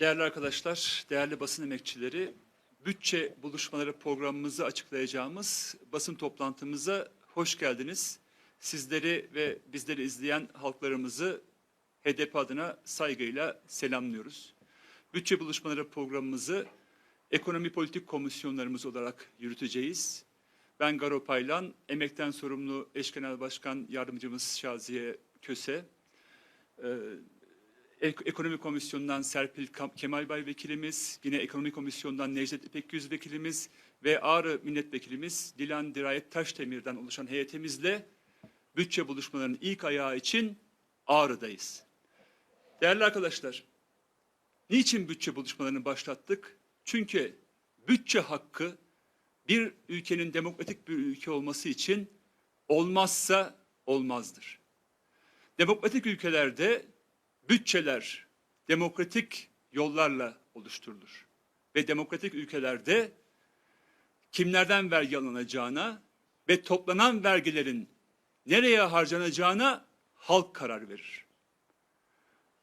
Değerli arkadaşlar, değerli basın emekçileri, bütçe buluşmaları programımızı açıklayacağımız basın toplantımıza hoş geldiniz. Sizleri ve bizleri izleyen halklarımızı HDP adına saygıyla selamlıyoruz. Bütçe buluşmaları programımızı ekonomi politik komisyonlarımız olarak yürüteceğiz. Ben Garo Paylan, emekten sorumlu eş genel başkan yardımcımız Şaziye Köse, ee, Ek- Ekonomi Komisyonu'ndan Serpil Kam- Kemalbay Vekilimiz, yine Ekonomi Komisyonu'ndan Necdet İpekgüz Vekilimiz ve Ağrı Milletvekilimiz Dilan Dirayet Taşdemir'den oluşan heyetimizle bütçe buluşmalarının ilk ayağı için Ağrı'dayız. Değerli arkadaşlar, niçin bütçe buluşmalarını başlattık? Çünkü bütçe hakkı bir ülkenin demokratik bir ülke olması için olmazsa olmazdır. Demokratik ülkelerde bütçeler demokratik yollarla oluşturulur. Ve demokratik ülkelerde kimlerden vergi alınacağına ve toplanan vergilerin nereye harcanacağına halk karar verir.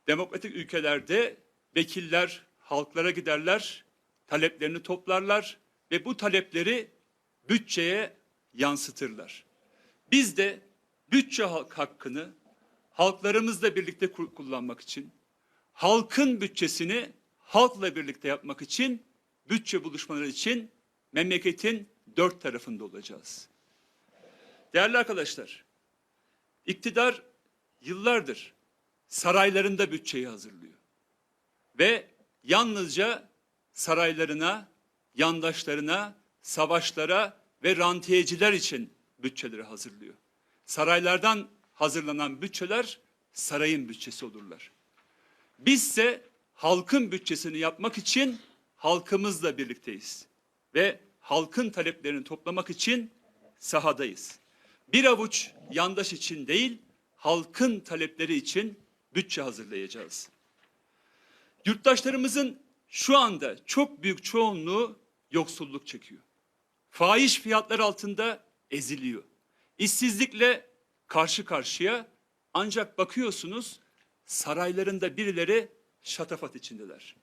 Demokratik ülkelerde vekiller halklara giderler, taleplerini toplarlar ve bu talepleri bütçeye yansıtırlar. Biz de bütçe hak- hakkını halklarımızla birlikte ku- kullanmak için, halkın bütçesini halkla birlikte yapmak için, bütçe buluşmaları için memleketin dört tarafında olacağız. Değerli arkadaşlar, iktidar yıllardır saraylarında bütçeyi hazırlıyor. Ve yalnızca saraylarına, yandaşlarına, savaşlara ve rantiyeciler için bütçeleri hazırlıyor. Saraylardan hazırlanan bütçeler sarayın bütçesi olurlar. Bizse halkın bütçesini yapmak için halkımızla birlikteyiz. Ve halkın taleplerini toplamak için sahadayız. Bir avuç yandaş için değil, halkın talepleri için bütçe hazırlayacağız. Yurttaşlarımızın şu anda çok büyük çoğunluğu yoksulluk çekiyor. Fahiş fiyatlar altında eziliyor. İşsizlikle karşı karşıya ancak bakıyorsunuz saraylarında birileri şatafat içindeler.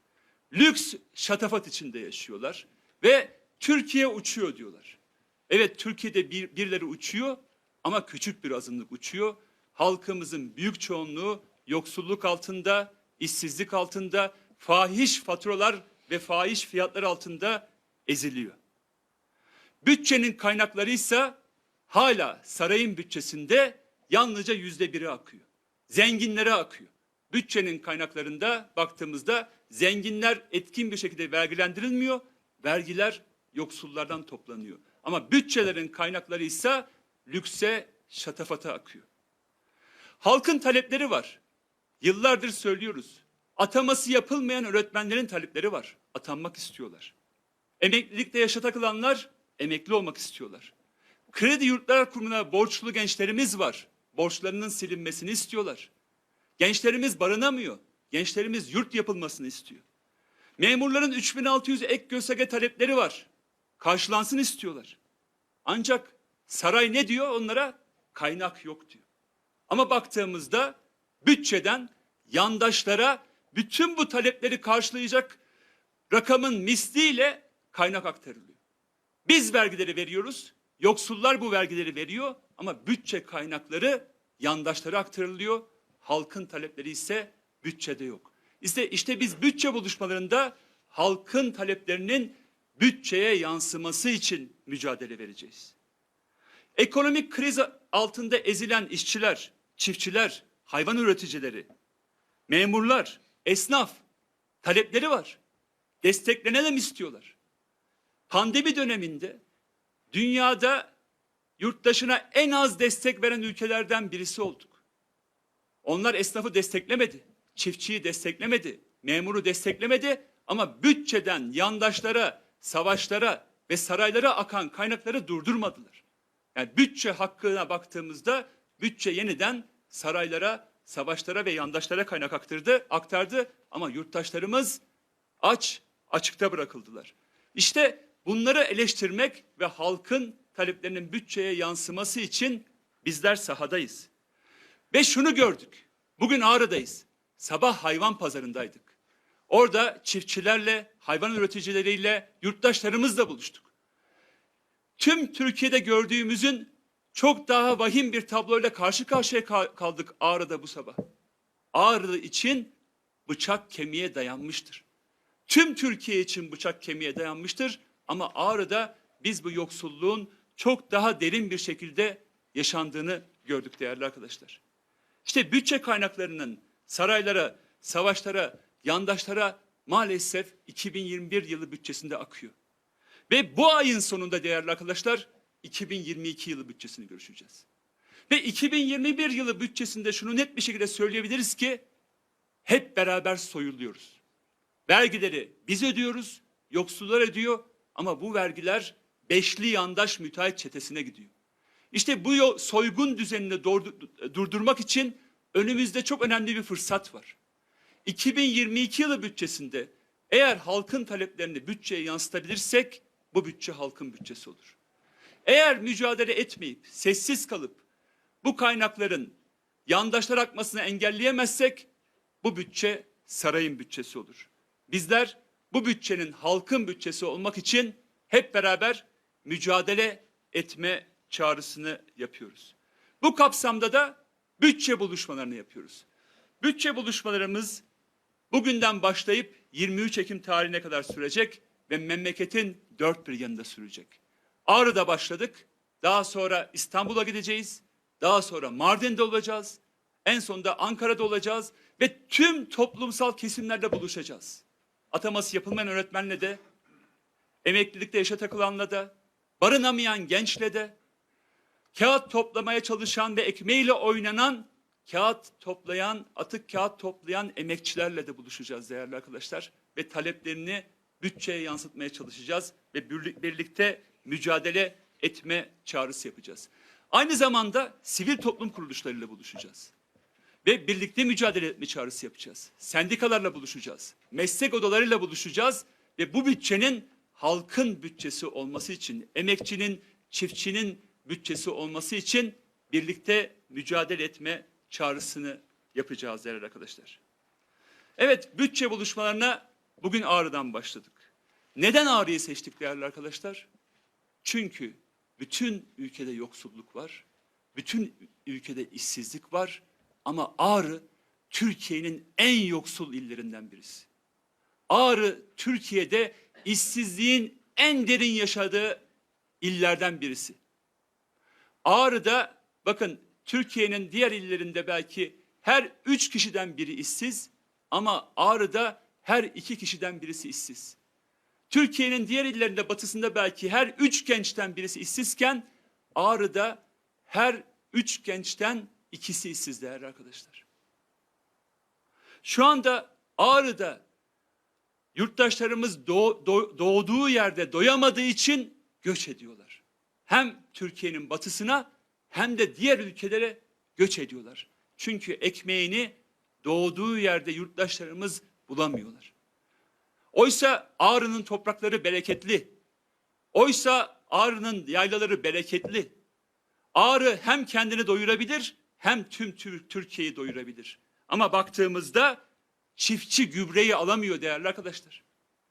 Lüks şatafat içinde yaşıyorlar ve Türkiye uçuyor diyorlar. Evet Türkiye'de bir, birileri uçuyor ama küçük bir azınlık uçuyor. Halkımızın büyük çoğunluğu yoksulluk altında, işsizlik altında, fahiş faturalar ve fahiş fiyatlar altında eziliyor. Bütçenin kaynakları ise hala sarayın bütçesinde yalnızca yüzde biri akıyor. Zenginlere akıyor. Bütçenin kaynaklarında baktığımızda zenginler etkin bir şekilde vergilendirilmiyor. Vergiler yoksullardan toplanıyor. Ama bütçelerin kaynakları ise lükse, şatafata akıyor. Halkın talepleri var. Yıllardır söylüyoruz. Ataması yapılmayan öğretmenlerin talepleri var. Atanmak istiyorlar. Emeklilikte yaşa takılanlar emekli olmak istiyorlar. Kredi Yurtlar Kurumu'na borçlu gençlerimiz var. Borçlarının silinmesini istiyorlar. Gençlerimiz barınamıyor. Gençlerimiz yurt yapılmasını istiyor. Memurların 3600 ek gösterge talepleri var. Karşılansın istiyorlar. Ancak saray ne diyor onlara? Kaynak yok diyor. Ama baktığımızda bütçeden yandaşlara bütün bu talepleri karşılayacak rakamın misliyle kaynak aktarılıyor. Biz vergileri veriyoruz, yoksullar bu vergileri veriyor ama bütçe kaynakları yandaşlara aktarılıyor. Halkın talepleri ise bütçede yok. İşte, işte biz bütçe buluşmalarında halkın taleplerinin bütçeye yansıması için mücadele vereceğiz. Ekonomik kriz altında ezilen işçiler, çiftçiler, hayvan üreticileri, memurlar, esnaf talepleri var. Desteklenelim istiyorlar. Pandemi döneminde dünyada yurttaşına en az destek veren ülkelerden birisi olduk. Onlar esnafı desteklemedi, çiftçiyi desteklemedi, memuru desteklemedi ama bütçeden yandaşlara, savaşlara ve saraylara akan kaynakları durdurmadılar. Yani bütçe hakkına baktığımızda bütçe yeniden saraylara, savaşlara ve yandaşlara kaynak aktardı, aktardı ama yurttaşlarımız aç, açıkta bırakıldılar. İşte bunları eleştirmek ve halkın taleplerinin bütçeye yansıması için bizler sahadayız. Ve şunu gördük. Bugün Ağrı'dayız. Sabah hayvan pazarındaydık. Orada çiftçilerle, hayvan üreticileriyle, yurttaşlarımızla buluştuk. Tüm Türkiye'de gördüğümüzün çok daha vahim bir tabloyla karşı karşıya kal- kaldık Ağrı'da bu sabah. Ağrı için bıçak kemiğe dayanmıştır. Tüm Türkiye için bıçak kemiğe dayanmıştır ama Ağrı'da biz bu yoksulluğun çok daha derin bir şekilde yaşandığını gördük değerli arkadaşlar. İşte bütçe kaynaklarının saraylara, savaşlara, yandaşlara maalesef 2021 yılı bütçesinde akıyor. Ve bu ayın sonunda değerli arkadaşlar 2022 yılı bütçesini görüşeceğiz. Ve 2021 yılı bütçesinde şunu net bir şekilde söyleyebiliriz ki hep beraber soyuluyoruz. Vergileri biz ödüyoruz, yoksullar ödüyor ama bu vergiler beşli yandaş müteahhit çetesine gidiyor. İşte bu soygun düzenini durdurmak için önümüzde çok önemli bir fırsat var. 2022 yılı bütçesinde eğer halkın taleplerini bütçeye yansıtabilirsek bu bütçe halkın bütçesi olur. Eğer mücadele etmeyip sessiz kalıp bu kaynakların yandaşlar akmasını engelleyemezsek bu bütçe sarayın bütçesi olur. Bizler bu bütçenin halkın bütçesi olmak için hep beraber mücadele etme çağrısını yapıyoruz. Bu kapsamda da bütçe buluşmalarını yapıyoruz. Bütçe buluşmalarımız bugünden başlayıp 23 Ekim tarihine kadar sürecek ve memleketin dört bir yanında sürecek. Ağrı'da başladık. Daha sonra İstanbul'a gideceğiz. Daha sonra Mardin'de olacağız. En sonunda Ankara'da olacağız ve tüm toplumsal kesimlerle buluşacağız. Ataması yapılmayan öğretmenle de, emeklilikte yaşa takılanla da, barınamayan gençle de, kağıt toplamaya çalışan ve ekmeğiyle oynanan kağıt toplayan, atık kağıt toplayan emekçilerle de buluşacağız değerli arkadaşlar. Ve taleplerini bütçeye yansıtmaya çalışacağız ve birlik- birlikte mücadele etme çağrısı yapacağız. Aynı zamanda sivil toplum kuruluşlarıyla buluşacağız. Ve birlikte mücadele etme çağrısı yapacağız. Sendikalarla buluşacağız. Meslek odalarıyla buluşacağız. Ve bu bütçenin halkın bütçesi olması için, emekçinin, çiftçinin bütçesi olması için birlikte mücadele etme çağrısını yapacağız değerli arkadaşlar. Evet, bütçe buluşmalarına bugün Ağrı'dan başladık. Neden Ağrı'yı seçtik değerli arkadaşlar? Çünkü bütün ülkede yoksulluk var. Bütün ülkede işsizlik var. Ama Ağrı Türkiye'nin en yoksul illerinden birisi. Ağrı Türkiye'de işsizliğin en derin yaşadığı illerden birisi. Ağrı'da bakın Türkiye'nin diğer illerinde belki her üç kişiden biri işsiz ama Ağrı'da her iki kişiden birisi işsiz. Türkiye'nin diğer illerinde batısında belki her üç gençten birisi işsizken Ağrı'da her üç gençten ikisi işsiz değerli arkadaşlar. Şu anda Ağrı'da yurttaşlarımız doğ- doğ- doğduğu yerde doyamadığı için göç ediyorlar. Hem Türkiye'nin batısına hem de diğer ülkelere göç ediyorlar. Çünkü ekmeğini doğduğu yerde yurttaşlarımız bulamıyorlar. Oysa Ağrı'nın toprakları bereketli. Oysa Ağrı'nın yaylaları bereketli. Ağrı hem kendini doyurabilir hem tüm Tür- Türkiye'yi doyurabilir. Ama baktığımızda çiftçi gübreyi alamıyor değerli arkadaşlar.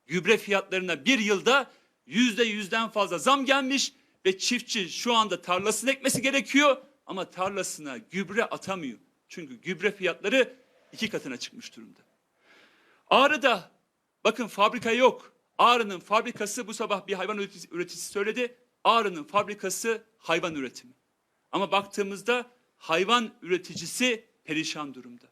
Gübre fiyatlarına bir yılda yüzde yüzden fazla zam gelmiş ve çiftçi şu anda tarlasını ekmesi gerekiyor ama tarlasına gübre atamıyor. Çünkü gübre fiyatları iki katına çıkmış durumda. Ağrı'da bakın fabrika yok. Ağrı'nın fabrikası bu sabah bir hayvan üreticisi söyledi. Ağrı'nın fabrikası hayvan üretimi. Ama baktığımızda hayvan üreticisi perişan durumda.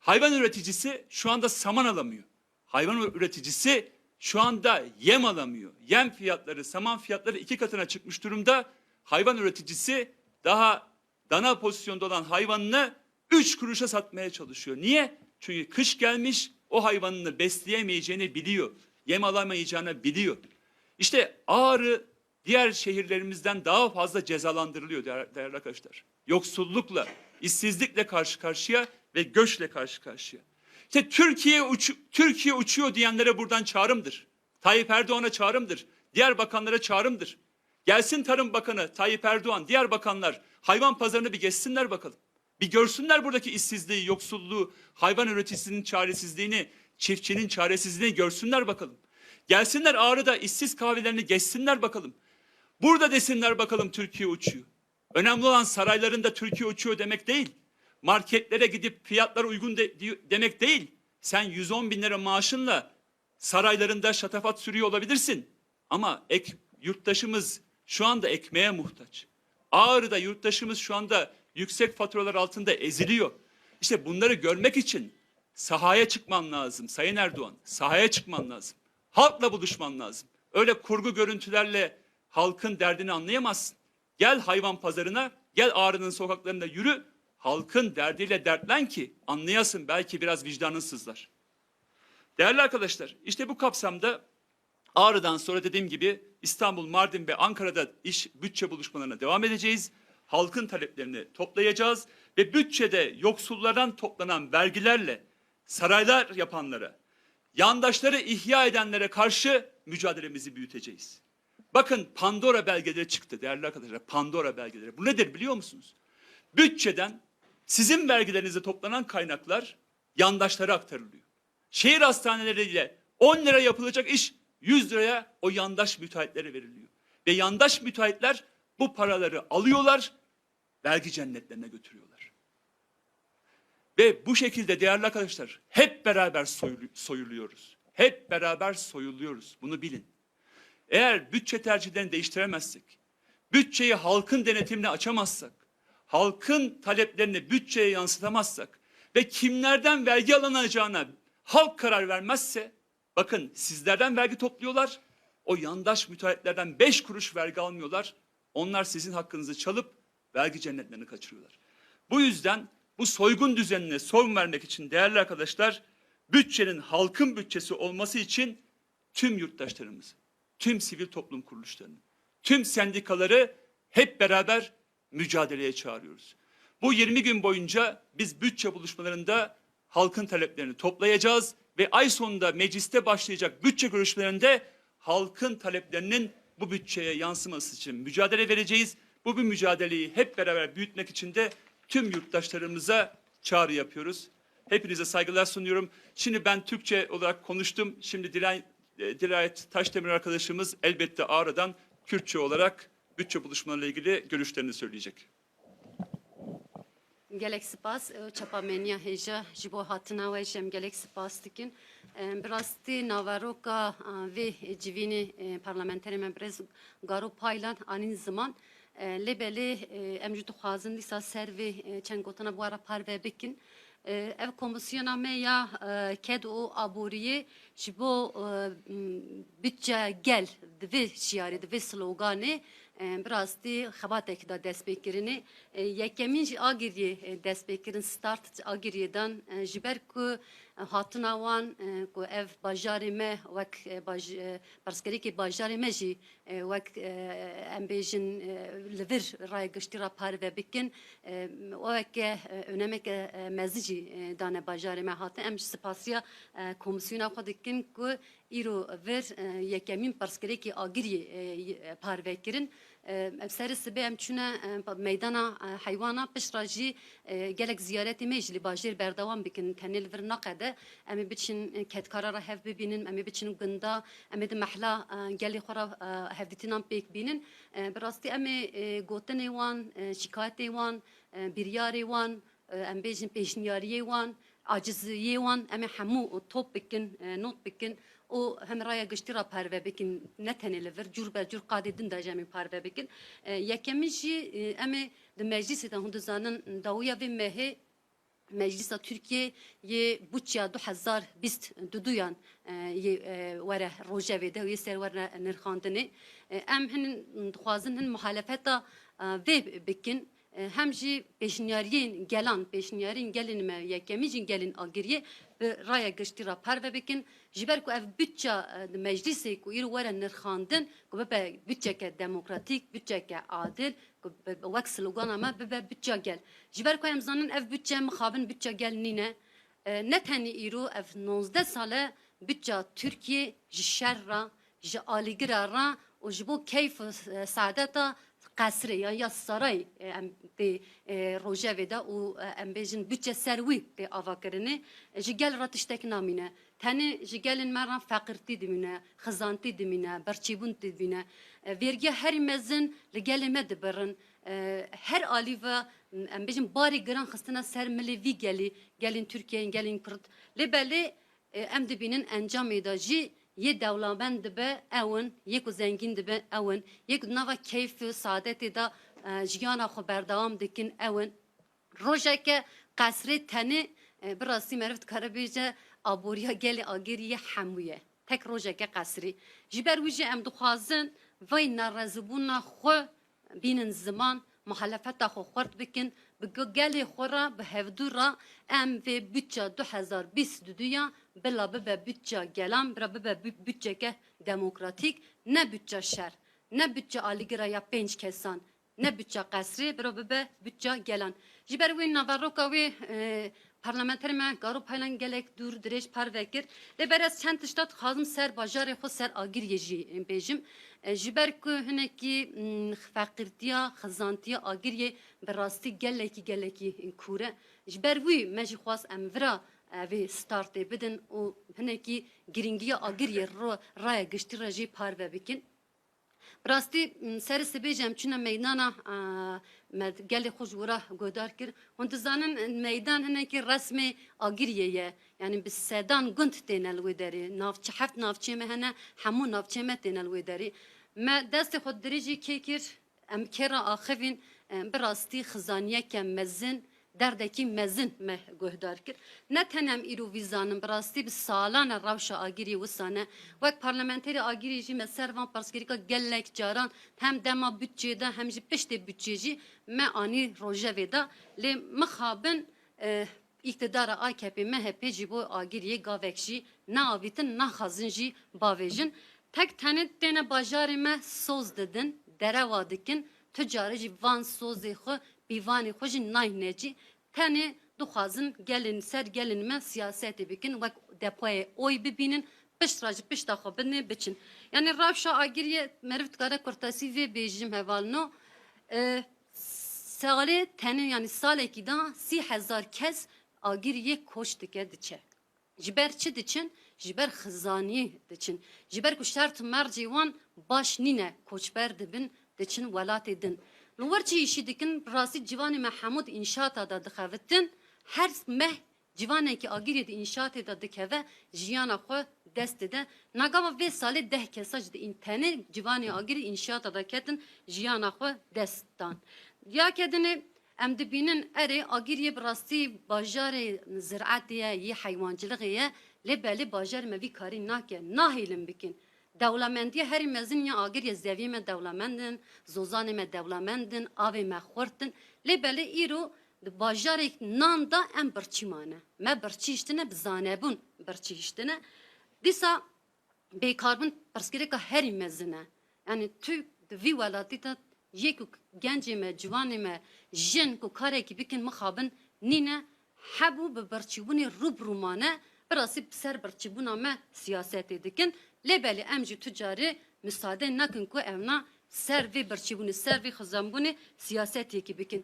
Hayvan üreticisi şu anda saman alamıyor. Hayvan üreticisi şu anda yem alamıyor. Yem fiyatları, saman fiyatları iki katına çıkmış durumda. Hayvan üreticisi daha dana pozisyonda olan hayvanını üç kuruşa satmaya çalışıyor. Niye? Çünkü kış gelmiş o hayvanını besleyemeyeceğini biliyor. Yem alamayacağını biliyor. İşte Ağrı diğer şehirlerimizden daha fazla cezalandırılıyor değer- değerli arkadaşlar. Yoksullukla, işsizlikle karşı karşıya ve göçle karşı karşıya. İşte Türkiye uç, Türkiye uçuyor diyenlere buradan çağrımdır. Tayyip Erdoğan'a çağrımdır. Diğer bakanlara çağrımdır. Gelsin Tarım Bakanı Tayyip Erdoğan, diğer bakanlar hayvan pazarını bir gezsinler bakalım. Bir görsünler buradaki işsizliği, yoksulluğu, hayvan üreticisinin çaresizliğini, çiftçinin çaresizliğini görsünler bakalım. Gelsinler Ağrı'da işsiz kahvelerini geçsinler bakalım. Burada desinler bakalım Türkiye uçuyor. Önemli olan saraylarında Türkiye uçuyor demek değil. Marketlere gidip fiyatlar uygun de- demek değil. Sen 110 bin lira maaşınla saraylarında şatafat sürüyor olabilirsin. Ama ek, yurttaşımız şu anda ekmeğe muhtaç. Ağrı'da yurttaşımız şu anda yüksek faturalar altında eziliyor. İşte bunları görmek için sahaya çıkman lazım Sayın Erdoğan. Sahaya çıkman lazım. Halkla buluşman lazım. Öyle kurgu görüntülerle halkın derdini anlayamazsın. Gel hayvan pazarına, gel Ağrı'nın sokaklarında yürü. Halkın derdiyle dertlen ki anlayasın belki biraz vicdanın sızlar. Değerli arkadaşlar, işte bu kapsamda Ağrı'dan sonra dediğim gibi İstanbul, Mardin ve Ankara'da iş bütçe buluşmalarına devam edeceğiz. Halkın taleplerini toplayacağız ve bütçede yoksullardan toplanan vergilerle saraylar yapanlara, yandaşları ihya edenlere karşı mücadelemizi büyüteceğiz. Bakın Pandora belgeleri çıktı değerli arkadaşlar. Pandora belgeleri. Bu nedir biliyor musunuz? Bütçeden sizin vergilerinizde toplanan kaynaklar yandaşlara aktarılıyor. Şehir hastaneleriyle 10 lira yapılacak iş 100 liraya o yandaş müteahhitlere veriliyor. Ve yandaş müteahhitler bu paraları alıyorlar, vergi cennetlerine götürüyorlar. Ve bu şekilde değerli arkadaşlar hep beraber soyulu- soyuluyoruz. Hep beraber soyuluyoruz. Bunu bilin. Eğer bütçe tercihlerini değiştiremezsek, bütçeyi halkın denetimine açamazsak, halkın taleplerini bütçeye yansıtamazsak ve kimlerden vergi alınacağına halk karar vermezse, bakın sizlerden vergi topluyorlar, o yandaş müteahhitlerden beş kuruş vergi almıyorlar, onlar sizin hakkınızı çalıp vergi cennetlerini kaçırıyorlar. Bu yüzden bu soygun düzenine son vermek için değerli arkadaşlar, bütçenin halkın bütçesi olması için tüm yurttaşlarımızı, tüm sivil toplum kuruluşlarını, tüm sendikaları hep beraber mücadeleye çağırıyoruz. Bu 20 gün boyunca biz bütçe buluşmalarında halkın taleplerini toplayacağız ve ay sonunda mecliste başlayacak bütçe görüşmelerinde halkın taleplerinin bu bütçeye yansıması için mücadele vereceğiz. Bu bir mücadeleyi hep beraber büyütmek için de tüm yurttaşlarımıza çağrı yapıyoruz. Hepinize saygılar sunuyorum. Şimdi ben Türkçe olarak konuştum. Şimdi Dilay, Dirayet Taşdemir arkadaşımız elbette Ağrı'dan Kürtçe olarak bütçe buluşmalarıyla ilgili görüşlerini söyleyecek. gelek spas çapameniya heja ji bo hatina we jem gelek spas dikin bi rastî navaroka vê civînê parlamenterê me birêz garo paylan anîn ziman lê belê em jî dixwazin dîsa ser vê çend gotina wara parve bikin ev komisyona me ya ked û aboriyê ji bo bütçe gel divê şiyarê divê sloganê bi rastî xebatekî da destpêkirinê yekemîn jî agiriyê destpêkirin start agiriyê dan ji ber ku ku ev bajarê me wek perskerêkê bajarê me jî wek em bêjin li vir raya giştîra parve bikin weke önemeke mezî jî dane bajarê me. Hatin em ji spasiya komisyona xwe dikin ku îro vir yekemîn perskerêkê agiriyê parve kirin ev serê sibê em çûne meydana heywana pişra jî gelek ziyaretê me jî li bajêr berdewam bikin tenê li vir naqede. Em ê biçin ketkarara hev bibînin em ê biçin gunda em ê di mehla gelê xwe ra hevdîtînan pêk bînin. Bi rastî em ê gotinê wan şikayetê wan biryarê wan em bêjin pêşniyariyê wan aciziyê wan em ê hemû top bikin not bikin û hem raya giştîra parve bikin ne tenê li vir cûr ber cûr qadê din de jî em ê parve bikin yekemîn jî em ê di meclisê de hûn dizanin dawiya vê mehê Meclisa Türkiye yê bütçeya 2022 yan yê were rojevê de yê bikin hem jî pêşniyariyên gelan pêşniyariyên gelên me yekemî jî gelên raya giştîra parve bikin. Ji ku ev bütçe di meclisê ku îro were nirxandin ku bibe bütçeke demokratîk bütçeke adil ku wek slogana me bibe bütçe gel ji ber ku em zanin ev bütçe mixabin bütçe gel nîne ne tenî îro ev 19 sale bütçe Türkiye ji şer ra ji alîgira ra û قصر یا یا سرای ام دی روژه ودا و ام بیجن بچه سروی دی آوا کرنه جی گل راتشتک نامینه Teni ji gelin meran fakirtî dimîne, xizantî dimîne, berçîbûn dimîne. E, Vergiya herî mezin li gelê me dibirin. E, Her alî ve em bêjin barê giran xistina ser milê vî gelî, gelên Türkiye'nin, gelên Kurd. Lê belê e, em dibînin encamê da jî yê dewlamend dibe ewin, yê ku zengîn dibe ewin, yê ku nava keyf û saadetê da e, jiyana xwe berdewam dikin ewin. Rojeke qesrê tenê e, bi rastî meriv dikare bêje aboriya gelê agiriye hemû ye. Tek rojeke qesrî. Ji ber wî jî em dixwazin vay nerezibûna bi gelê xwe ra bi hevdû ra em vê bütçe 2022 ya bila bibe bütçe gelan bira bibe bü- bütçeke demokratik ne bütçe şer ne bütçe aligira ya pênc kesan ne bütçe qesrî bira bibe bütçe gelan ji ber wê navaroka wê parlamenter me garo paylan gelek dûr dirêj par vekir lê ber ez çend tişta dixwazim ser bajarê xwe ser agiriyê jî bêjim E, ji ber ku hinekî mm, feqirtiya xizantiya agiriyê bi rastî gelekî gelekî kûre ji ber wî me jî xwast em vira evê startê bidin û hinekî giringiya agiriyê raya giştî re jî ve Rastî serê sibêjem çûne meydana me gelê xwe ji wira godar kir. Hûn dizanin meydan hinekî resmê agiriyê ye. Yani bi sedan gund têne li wê derê. Navçe heft navçê me hene hemû navçê me têne li wê derê. Me destê xwe dirêjî kê kir em kêra axivîn bi rastî xizaniyeke mezin derdekî mezin me guhdar kir. Ne tenem îro vîzanin bi rastî bi salana rewşa agirî wisane wek parlamenterê agirî jî me servan parskirîka gelek caran. Hem dema bütçê de hem jî piştê bütçê jî me anî rojevê da lê mixabin e, iktidara AKP MHP jî bo agiriyê gavek jî neavîtin naxazin jî bavêjin tek tenê têne bajarê me soz didin derewa dikin. Tüccarê jî van sozê xwe pîvanê xwe jî nayîne tenê dixwazin gelin ser gelin me siyasetê bikin wek depoyê oy bibînin piştra ji pişta xwe binê biçin. Yani rewşa agiriye meriv dikare kurtasî vê bêjim hevalino salê tenê yani salekî da sî hezar kes agiriyê koç dike diçe. Ji ber çi diçin? Ji ber xizaniyê diçin. Ji ber ku şert mercê baş nîne koçber dibin diçin welatê din çi îşî dikin me hemû di înşata da dixevitin her meh civanekî agirê di înşatê da dikeve jiyana xwe dest dide nagava vê salê deh kesa ji di în- tenê civanê agirî înşata da ketin jiyana xwe dest dan ya kedinê em dibînin erê agiriyê bi rastî bajarê ziraetê ye yê heywanciliğê ye lê belê bajarê me vî karî nake nahêlin bikin Dewlemendiye herî mezin ya agiriye zeviyê me dewlemendin, zozanê me dewlemendin, avê me xurtin. Lê belê îro di bajarê nan da em birçî mane. Me birçî iştine bi zanebûn birçî iştine. Dîsa bêkarbin pirsgirêka herî mezin e. Yani tu di vî welatî de yê ku gencê me, ciwanê me, jin ku karekî bikin mixabin nîne hebû bi birçîbûnê rûbrûmane bi rastî ser birçîbûna me siyasetê dikin. Lê belê em jî tucarê müsaade nakin ku evna ser vê birçîbûnê, ser vê xizanbûnê siyasetiyekî bikin.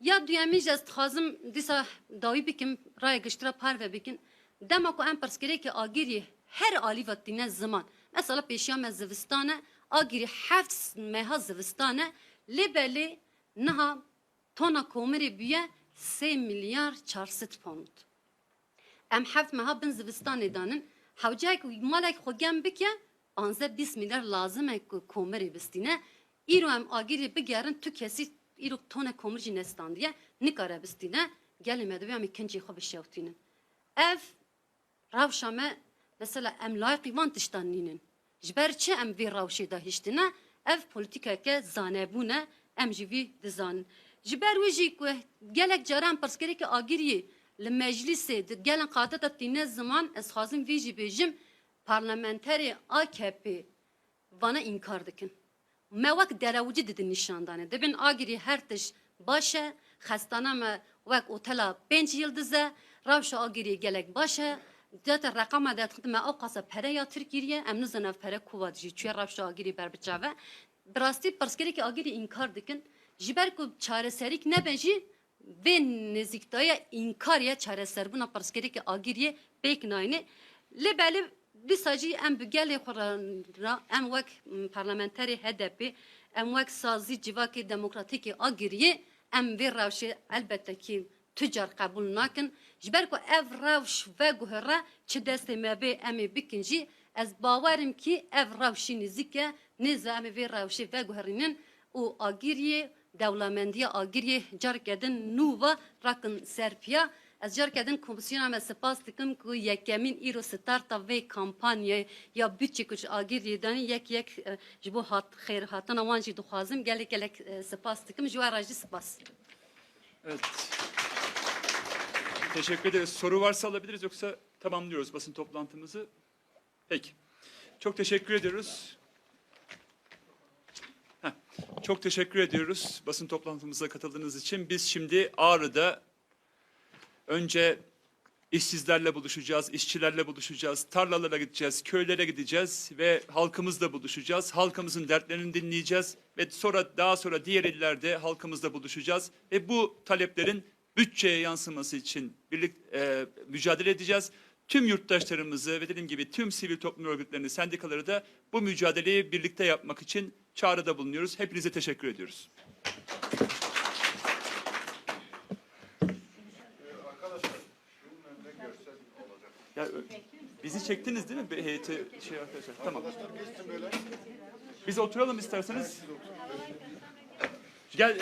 Ya duyemî ji ez dixwazim dîsa dawî bikim raya giştira parve bikin. Dema ku em pirsgirêkê agirî her alî vetîne ziman. Mesela pêşiya me zivistan e, agirî heft meha zivistan e, lê belê niha tona komirê bûye sê milyar 400 pound. Em heft meha bin zivistanê danin, hewcayek malek xwe gem bike, anze 20 milyar lazim e ku komirê bistîne. Îro em agirê bigerin tu kesî îro tona komir jî nestandiye, nikare bistîne, gelê me divê em ê kincê xwe bişewtînin. Ev rewşa me mesela em layıqî van tiştan nînin. Ji ber çi em vê rewşê da hiştine, ev polîtikeke zanebûn e, em jî vî dizanin. Ji ber wî jî gelek caran pirsgirêkê agiriyê li meclisê di gelên qadeta tîne ziman ez xwazim vî jî bêjim AKP vana inkar dikin. Me wek derewcî didin nîşandanê. Dibin agirî her tiş baş e, xestana me wek otela pênc yildiz e, rewşa agirî gelek baş e, Zaten rakama da tıktım ev pere ya Türkiye em nizan ev pere kuva diye çünkü rafşa agiri berbiçave. Brasti perskeri ki agiri inkar dikin. Jiber ku çareserik ne benji ve neziktaya inkar ya çareser buna perskeri ki agiriye pek nayne. Lebeli bisacı em bügeli xurana em vek m, parlamenteri HDP em vek sazı civaki demokratiki agiriye em ve revşi elbette ki tüccar kabul nakin. Jiber ku ev revş ve guhra çi deste mebe em bikinci ez bawerim ki ev revşi nizike neze em ve revşi ve guhrinin u agiriye agiriye carkedin nuva rakın serpiya Ez jarkedin komisyona me spas dikim ku yekemin îro starta vê kampanya ya bütçe kuç agir yedani yek yek e, ji hat xêr hatina wan jî dixwazim gelek gelek e, spas dikim ji jî spas. Evet. Teşekkür ederiz. Soru varsa alabiliriz yoksa tamamlıyoruz basın toplantımızı. Peki. Çok teşekkür ediyoruz. Çok teşekkür ediyoruz basın toplantımıza katıldığınız için. Biz şimdi Ağrı'da önce işsizlerle buluşacağız, işçilerle buluşacağız, tarlalara gideceğiz, köylere gideceğiz ve halkımızla buluşacağız. Halkımızın dertlerini dinleyeceğiz ve sonra daha sonra diğer illerde halkımızla buluşacağız ve bu taleplerin bütçeye yansıması için birlik e, mücadele edeceğiz. Tüm yurttaşlarımızı ve dediğim gibi tüm sivil toplum örgütlerini, sendikaları da bu mücadeleyi birlikte yapmak için çağrıda bulunuyoruz. Hepinize teşekkür ediyoruz. Ya, bizi çektiniz değil mi? Heyeti şey arkadaşlar. Tamam. Biz oturalım isterseniz. Gel.